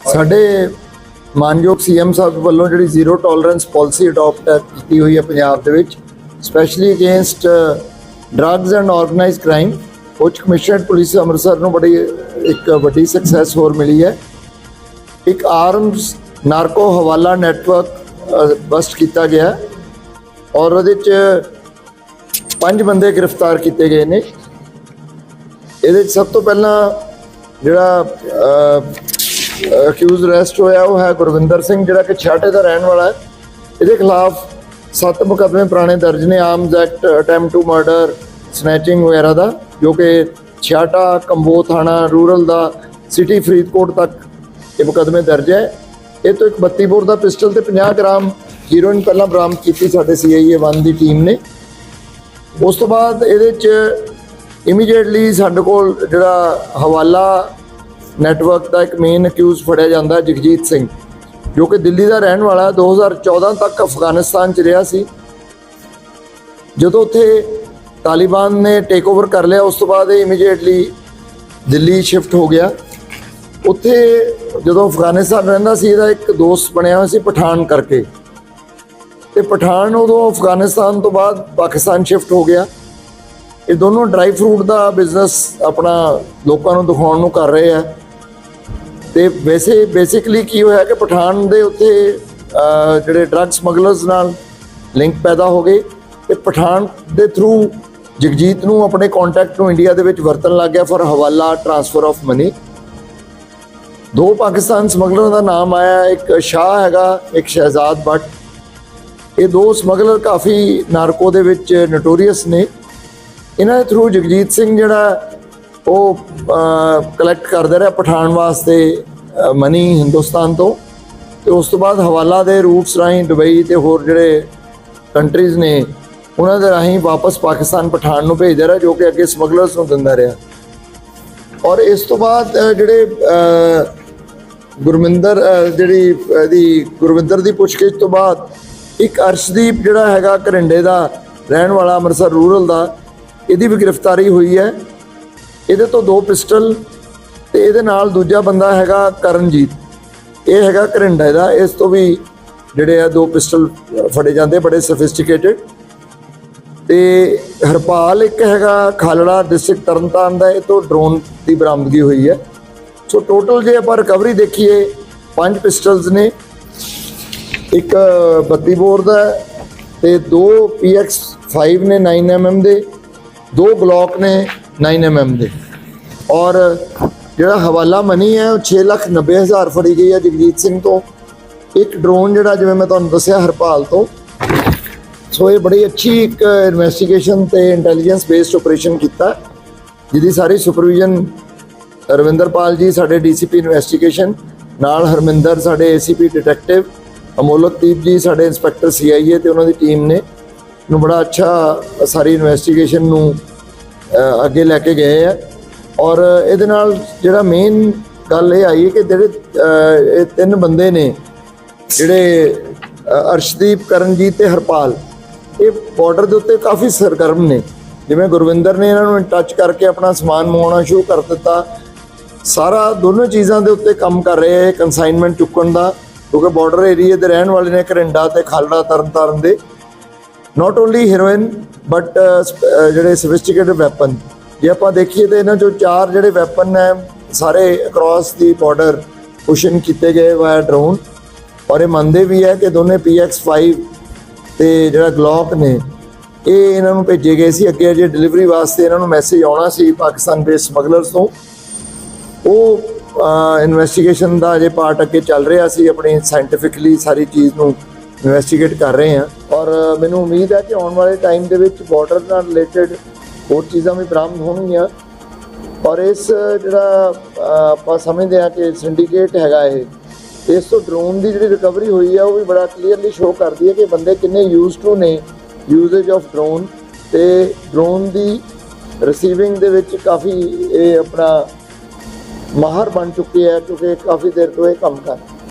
ਸਾਡੇ ਮਾਨਯੋਗ ਸੀਐਮ ਸਾਹਿਬ ਵੱਲੋਂ ਜਿਹੜੀ ਜ਼ੀਰੋ ਟੋਲਰੈਂਸ ਪਾਲਿਸੀ ਅਡਾਪਟ ਕੀਤੀ ਹੋਈ ਹੈ ਪੰਜਾਬ ਦੇ ਵਿੱਚ specially against drugs and organised crime ਉੱਚ ਕਮਿਸ਼ਨਰਡ ਪੁਲਿਸ ਅੰਮ੍ਰਿਤਸਰ ਨੂੰ ਬੜੀ, ਇੱਕ ਵੱਡੀ ਸਕਸੈਸ ਹੋਰ ਮਿਲੀ ਹੈ। ਇੱਕ arms narco hawala network bust ਕੀਤਾ ਗਿਆ ਔਰ ਉਹਦੇ ਚ ਪੰਜ ਬੰਦੇ ਗ੍ਰਿਫਤਾਰ ਕੀਤੇ ਗਏ ਨੇ। ਇਹਦੇ 'ਚ ਸਭ ਤੋਂ ਪਹਿਲਾਂ ਜਿਹੜਾ ਅਕਿਊਜ਼ ਅਰੈਸਟ ਹੋਇਆ ਉਹ ਹੈ ਗੁਰਵਿੰਦਰ ਸਿੰਘ, ਜਿਹੜਾ ਕਿ ਛਾਟੇ ਦਾ ਰਹਿਣ ਵਾਲਾ ਹੈ। ਇਹਦੇ ਖਿਲਾਫ ਸੱਤ ਮੁਕੱਦਮੇ ਪੁਰਾਣੇ ਦਰਜ ਨੇ, arms act, attempt to murder, snatching ਵਗੈਰਾ ਦਾ, ਜੋ ਕਿ ਛਾਟਾ, ਕੰਬੋ ਥਾਣਾ, ਰੂਰਲ ਦਾ, ਸਿਟੀ ਫਰੀਦਕੋਟ ਤੱਕ ਇਹ ਮੁਕੱਦਮੇ ਦਰਜ ਹੈ। ਇਹ ਤੋਂ ਇੱਕ 32 ਬੋਰ ਦਾ ਪਿਸਟਲ ਤੇ 50 ਗ੍ਰਾਮ ਹੀਰੋਇਨ ਪਹਿਲਾਂ ਬਰਾਮਦ ਕੀਤੀ ਸਾਡੇ ਸੀਆਈਏ 1 ਦੀ ਟੀਮ ਨੇ। ਉਸ ਤੋਂ ਬਾਅਦ ਇਹਦੇ ਚ ਇਮੀਡੀਏਟਲੀ ਸਾਡੇ ਕੋਲ ਜਿਹੜਾ ਹਵਾਲਾ ਨੈਟਵਰਕ ਦਾ ਇੱਕ ਮੇਨ ਅਕਿਊਜ਼ ਫੜਿਆ ਜਾਂਦਾ ਜਗਜੀਤ ਸਿੰਘ, ਜੋ ਕਿ ਦਿੱਲੀ ਦਾ ਰਹਿਣ ਵਾਲਾ ਹੈ। 2014 ਤੱਕ ਅਫਗਾਨਿਸਤਾਨ ਚ ਰਿਹਾ ਸੀ। ਜਦੋਂ ਉੱਥੇ ਤਾਲਿਬਾਨ ਨੇ ਟੇਕ ਓਵਰ ਕਰ ਲਿਆ, ਉਸ ਤੋਂ ਬਾਅਦ ਇਹ ਇਮੀਡੀਏਟਲੀ ਦਿੱਲੀ ਸ਼ਿਫਟ ਹੋ ਗਿਆ। ਉੱਥੇ ਜਦੋਂ ਅਫਗਾਨਿਸਤਾਨ ਰਹਿੰਦਾ ਸੀ, ਇਹਦਾ ਇੱਕ ਦੋਸਤ ਬਣਿਆ ਹੋਇਆ ਸੀ ਪਠਾਨ ਕਰਕੇ। ਤੇ ਪਠਾਨ ਉਦੋਂ ਅਫਗਾਨਿਸਤਾਨ ਤੋਂ ਬਾਅਦ ਪਾਕਿਸਤਾਨ ਸ਼ਿਫਟ ਹੋ ਗਿਆ। ਇਹ ਦੋਨੋਂ ਡਰਾਈ ਫਰੂਟ ਦਾ ਬਿਜ਼ਨਸ ਆਪਣਾ ਲੋਕਾਂ ਨੂੰ ਦਿਖਾਉਣ ਨੂੰ ਕਰ ਰਹੇ ਆ। ਤੇ ਵੈਸੇ ਬੇਸਿਕਲੀ ਕੀ ਹੋਇਆ ਕਿ ਪਠਾਨ ਦੇ ਉੱਤੇ ਜਿਹੜੇ ਡਰੱਗ ਸਮਗਲਰਸ ਨਾਲ ਲਿੰਕ ਪੈਦਾ ਹੋ ਗਏ ਤੇ ਪਠਾਨ ਦੇ ਥਰੂ ਜਗਜੀਤ ਨੂੰ ਆਪਣੇ ਕੰਟੈਕਟ ਨੂੰ ਇੰਡੀਆ ਦੇ ਵਿੱਚ ਵਰਤਣ ਲੱਗ ਗਿਆ ਫॉर ਹਵਾਲਾ ਟ੍ਰਾਂਸਫਰ ਆਫ ਮਨੀ ਦੋ ਪਾਕਿਸਤਾਨ ਸਮਗਲਰਾਂ ਦਾ ਨਾਮ ਆਇਆ, ਇੱਕ ਸ਼ਾਹ ਹੈਗਾ, ਇੱਕ ਸ਼ਹਿਜ਼ਾਦ ਭੱਟ। ਇਹ ਦੋ ਸਮਗਲਰ ਕਾਫੀ ਨਾਰਕੋ ਦੇ ਵਿੱਚ ਨਟੋਰੀਅਸ ਨੇ। ਇਹਨਾਂ ਦੇ ਥਰੂ ਜਗਜੀਤ ਸਿੰਘ ਜਿਹੜਾ ਉਹ ਕਲੈਕਟ ਕਰਦਾ ਰਿਹਾ ਪਠਾਨ ਵਾਸਤੇ ਮਨੀ ਹਿੰਦੁਸਤਾਨ ਤੋਂ। ਤੇ ਉਸ ਤੋਂ ਬਾਅਦ ਹਵਾਲਾ ਦੇ ਰੂਟਸ ਰਾਹੀਂ ਦੁਬਈ ਤੇ ਹੋਰ ਜਿਹੜੇ ਕੰਟਰੀਜ਼ ਨੇ, ਉਹਨਾਂ ਦੇ ਰਾਹੀਂ ਵਾਪਸ ਪਾਕਿਸਤਾਨ ਪਠਾਨ ਨੂੰ ਭੇਜਦਾ ਰਿਹਾ, ਜੋ ਕਿ ਅੱਗੇ ਸਮਗਲਰਸ ਨੂੰ ਦਿੰਦਾ ਰਿਹਾ। ਔਰ ਇਸ ਤੋਂ ਬਾਅਦ ਜਿਹੜੇ ਗੁਰਮਿੰਦਰ ਜਿਹੜੀ ਇਹਦੀ ਗੁਰਵਿੰਦਰ ਦੀ ਪੁੱਛਗਿੱਛ ਤੋਂ ਬਾਅਦ ਇੱਕ ਅਰਸ਼ਦੀਪ ਜਿਹੜਾ ਹੈਗਾ ਘਰਿੰਡੇ ਦਾ ਰਹਿਣ ਵਾਲਾ ਅੰਮ੍ਰਿਤਸਰ ਰੂਰਲ ਦਾ, ਇਹਦੀ ਵੀ ਗ੍ਰਿਫਤਾਰੀ ਹੋਈ ਹੈ। ਇਹਦੇ ਤੋਂ ਦੋ ਪਿਸਟਲ ਤੇ ਇਹਦੇ ਨਾਲ ਦੂਜਾ ਬੰਦਾ ਹੈਗਾ ਕਰਨਜੀਤ। ਇਹ ਹੈਗਾ ਘਰਿੰਡੇ ਦਾ ਇਸ ਤੋਂ ਵੀ ਜਿਹੜੇ ਆ ਦੋ ਪਿਸਟਲ ਫੜੇ ਜਾਂਦੇ, ਬੜੇ ਸਫਿਸਟੀਕੇਟਡ। ਤੇ ਹਰਪਾਲ ਇੱਕ ਹੈਗਾ ਖਾਲੜਾ ਡਿਸਟ੍ਰਿਕਟ ਤਰਨਤਾਰਨ ਦਾ, ਇਹ ਤੋਂ ਡਰੋਨ ਦੀ ਬਰਾਮਦਗੀ ਹੋਈ ਹੈ। ਸੋ ਟੋਟਲ ਜੇ ਆਪਾਂ ਰਿਕਵਰੀ ਦੇਖੀਏ, ਪੰਜ ਪਿਸਟਲਸ ਨੇ। ਇੱਕ 32 ਬੋਰ ਦਾ ਹੈ ਤੇ ਦੋ PX5 ਨੇ 9mm ਦੇ, ਦੋ ਗਲੌਕ ਨੇ 9mm ਦੇ। ਔਰ ਜਿਹੜਾ ਹਵਾਲਾ ਮਨੀ ਹੈ, ਉਹ 690000 ਫੜੀ ਗਈ ਹੈ ਜਗਜੀਤ ਸਿੰਘ ਤੋਂ। ਇੱਕ ਡਰੋਨ ਜਿਹੜਾ, ਜਿਵੇਂ ਮੈਂ ਤੁਹਾਨੂੰ ਦੱਸਿਆ, ਹਰਪਾਲ ਤੋਂ। ਸੋ ਇਹ ਬੜੀ ਅੱਛੀ ਇੱਕ ਇਨਵੈਸਟੀਗੇਸ਼ਨ ਤੇ ਇੰਟੈਲੀਜੈਂਸ ਬੇਸਡ ਆਪਰੇਸ਼ਨ ਕੀਤਾ। ਜਿਹਦੀ ਸਾਰੀ ਸੁਪਰਵੀਜ਼ਨ ਰਵਿੰਦਰਪਾਲ ਜੀ, ਸਾਡੇ ਡੀਸੀਪੀ ਇਨਵੈਸਟੀਗੇਸ਼ਨ ਨਾਲ ਹਰਮਿੰਦਰ, ਸਾਡੇ ਏਸੀਪੀ ਡਿਟੈਕਟਿਵ ਅਮੋਲਕਦੀਪ ਜੀ ਸਾਡੇ ਇੰਸਪੈਕਟਰ ਸੀਆਈਏ ਤੇ ਉਹਨਾਂ ਦੀ ਟੀਮ ਨੇ ਨੂੰ ਬੜਾ ਅੱਛਾ ਸਾਰੀ ਇਨਵੈਸਟੀਗੇਸ਼ਨ ਨੂੰ ਅੱਗੇ ਲੈ ਕੇ ਗਏ ਆ। ਔਰ ਇਹਦੇ ਨਾਲ ਜਿਹੜਾ ਮੇਨ ਗੱਲ ਇਹ ਆਈ ਕਿ ਜਿਹੜੇ ਇਹ ਤਿੰਨ ਬੰਦੇ ਨੇ ਜਿਹੜੇ ਅਰਸ਼ਦੀਪ ਕਰਨਜੀਤ ਤੇ ਹਰਪਾਲ, ਇਹ ਬਾਰਡਰ ਦੇ ਉੱਤੇ ਕਾਫੀ ਸਰਗਰਮ ਨੇ। ਜਿਵੇਂ ਗੁਰਵਿੰਦਰ ਨੇ ਇਹਨਾਂ ਨੂੰ ਟੱਚ ਕਰਕੇ ਆਪਣਾ ਸਮਾਨ ਮੰਗਵਾਉਣਾ ਸ਼ੁਰੂ ਕਰ ਦਿੱਤਾ। ਸਾਰਾ ਦੋਨੋਂ ਚੀਜ਼ਾਂ ਦੇ ਉੱਤੇ ਕੰਮ ਕਰ ਰਹੇ ਹੈ ਕੰਸਾਈਨਮੈਂਟ ਚੁੱਕਣ ਦਾ। ਕਿਉਂਕਿ ਬਾਰਡਰ ਏਰੀਆ ਦੇ ਰਹਿਣ ਵਾਲੇ ਨੇ ਕਰਿੰਡਾ ਤੇ ਖਾਲੜਾ ਤਰਨਤਾਰਨ ਦੇ। ਨਾਟ ਓਨਲੀ ਹੀਰੋਇਨ ਬਟ ਜਿਹੜੇ ਸੋਫਿਸਟੀਕੇਟਡ ਵੈਪਨ ਜੇ ਆਪਾਂ ਦੇਖੀਏ ਤਾਂ ਇਹਨਾਂ ਚੋਂ ਚਾਰ ਜਿਹੜੇ ਵੈਪਨ ਹੈ, ਸਾਰੇ ਅਕ੍ਰੋਸ ਦੀ ਬਾਰਡਰ ਪੁਸ਼ਨ ਕੀਤੇ ਗਏ ਵਾਇਆ ਡਰੋਨ ਔਰ ਇਹ ਮੰਨਦੇ ਵੀ ਹੈ ਕਿ ਦੋਨੇ PX5 ਤੇ ਜਿਹੜਾ ਗਲੌਕ ਨੇ, ਇਹ ਇਹਨਾਂ ਨੂੰ ਭੇਜੇ ਗਏ ਸੀ। ਅੱਗੇ ਜੇ ਡਿਲੀਵਰੀ ਵਾਸਤੇ ਇਹਨਾਂ ਨੂੰ ਮੈਸੇਜ ਆਉਣਾ ਸੀ ਪਾਕਿਸਤਾਨ ਦੇ ਸਮਗਲਰਸ ਤੋਂ। ਉਹ ਇਨਵੈਸਟੀਗੇਸ਼ਨ ਦਾ ਅਜੇ ਪਾਰਟ ਅੱਗੇ ਚੱਲ ਰਿਹਾ ਸੀ, ਆਪਣੀ ਸਾਇੰਟੀਫਿਕਲੀ ਸਾਰੀ ਚੀਜ਼ ਨੂੰ ਇਨਵੈਸਟੀਗੇਟ ਕਰ ਰਹੇ ਹਾਂ। ਔਰ ਮੈਨੂੰ ਉਮੀਦ ਹੈ ਕਿ ਆਉਣ ਵਾਲੇ ਟਾਈਮ ਦੇ ਵਿੱਚ ਬਾਰਡਰ ਨਾਲ ਰਿਲੇਟਡ ਹੋਰ ਚੀਜ਼ਾਂ ਵੀ ਬਰਾਮਦ ਹੋਣਗੀਆਂ। ਔਰ ਇਸ ਜਿਹੜਾ ਆਪਾਂ ਸਮਝਦੇ ਹਾਂ ਕਿ ਸਿੰਡੀਕੇਟ ਹੈਗਾ ਇਹ, ਇਸ ਤੋਂ ਡਰੋਨ ਦੀ ਜਿਹੜੀ ਰਿਕਵਰੀ ਹੋਈ ਹੈ ਉਹ ਵੀ ਬੜਾ ਕਲੀਅਰਲੀ ਸ਼ੋਅ ਕਰਦੀ ਹੈ ਕਿ ਬੰਦੇ ਕਿੰਨੇ ਯੂਜ਼ ਟੂ ਨੇ ਯੂਜ਼ੇਜ ਆਫ ਡਰੋਨ ਤੇ ਡਰੋਨ ਦੀ ਰਿਸੀਵਿੰਗ ਦੇ ਵਿੱਚ ਕਾਫੀ ਇਹ ਆਪਣਾ ਮਾਹਰ ਬਣ ਚੁੱਕੀ ਹੈ ਕਿਉਂਕਿ ਕਾਫੀ ਦੇਰ ਤੋਂ ਇਹ ਕੰਮ ਕਰ